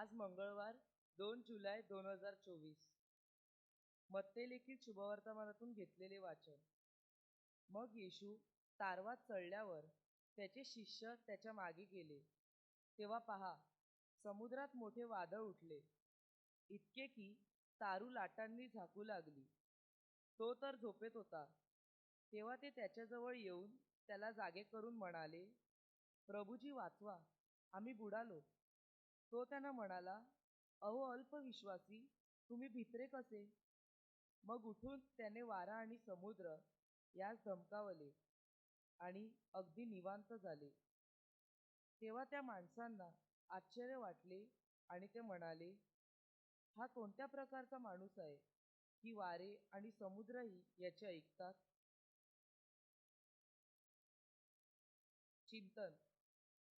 आज मंगळवार दोन जुलै दोन हजार चोवीस. मत्तेलिखित शुभवर्तमानातून घेतलेले वाचन. मग येशू तारवात चढल्यावर त्याचे शिष्य त्याच्यामागे गेले. तेव्हा पहा समुद्रात मोठे वादळ उठले. इतके की तारू लाटांनी झाकू लागली. तो तर झोपेत होता. तेव्हा ते त्याच्याजवळ येऊन त्याला जागे करून म्हणाले प्रभूजी वाचवा. आम्ही बुडालो. तो त्यांना म्हणाला अहो अल्पविश्वासी तुम्ही भित्रे कसे? मग उठून त्याने वारा आणि समुद्र यास धमकावले आणि अगदी निवांत झाले. तेव्हा त्या माणसांना आश्चर्य वाटले आणि ते म्हणाले हा कोणत्या प्रकारचा माणूस आहे? की वारे आणि समुद्रही याचे ऐकतात? चिंतन.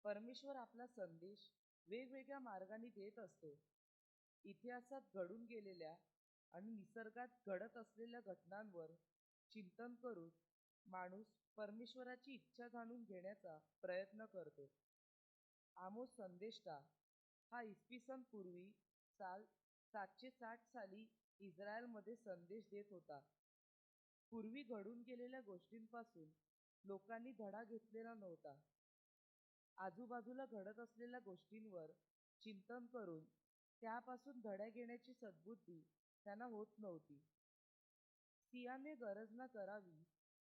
परमेश्वर आपला संदेश वेगवेगळ्या मार्गाने देत असतो. इतिहासात घडून गेलेल्या आणि निसर्गात घडत असलेल्या घटनांवर चिंतन करून माणूस परमेश्वराची इच्छा जाणून घेण्याचा प्रयत्न करतो. आमोस संदेष्टा हा इसवी सन पूर्वी साल सातशे साठ साली इस्रायलमध्ये संदेश देत होता. पूर्वी घडून गेलेल्या गोष्टींपासून लोकांनी धडा घेतलेला नव्हता. आजूबाजूला घडत असलेल्या गोष्टींवर चिंतन करून त्यापासून धड्या घेण्याची सद्बुद्धी त्यांना होत नव्हती. सियाने गरज न करावी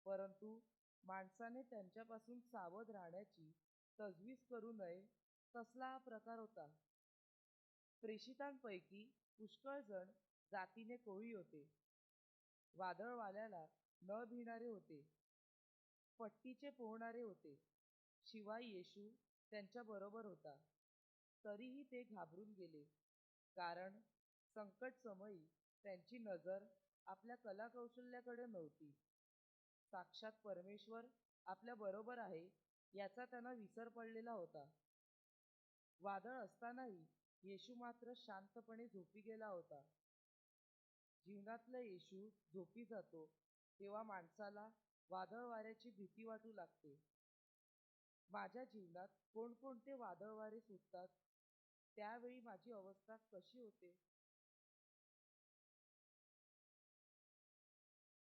परंतु माणसाने त्यांच्यापासून सावध राहण्याची तजवीज करू नये तसला हा प्रकार होता. प्रेषितांपैकी पुष्कळ जण जातीने कोळी होते. वादळवाल्याला न भिणारे होते. पट्टीचे पोहणारे होते. शिवाय येशू त्यांच्याबरोबर होता. तरीही ते घाबरून गेले. कारण संकटसमयी त्यांची नजर आपल्या कलाकौशल्याकडे नव्हती. साक्षात परमेश्वर आपल्या बरोबर आहे याचा त्यांना विसर पडलेला होता. वादळ असतानाही येशू मात्र शांतपणे झोपी गेला होता. जीवनातला येशू झोपी जातो तेव्हा माणसाला वादळ वाऱ्याची भीती वाटू लागते. माझ्या जीवनात कोणकोणते वादळ वारे सुटतात? त्यावेळी माझी अवस्था कशी होते?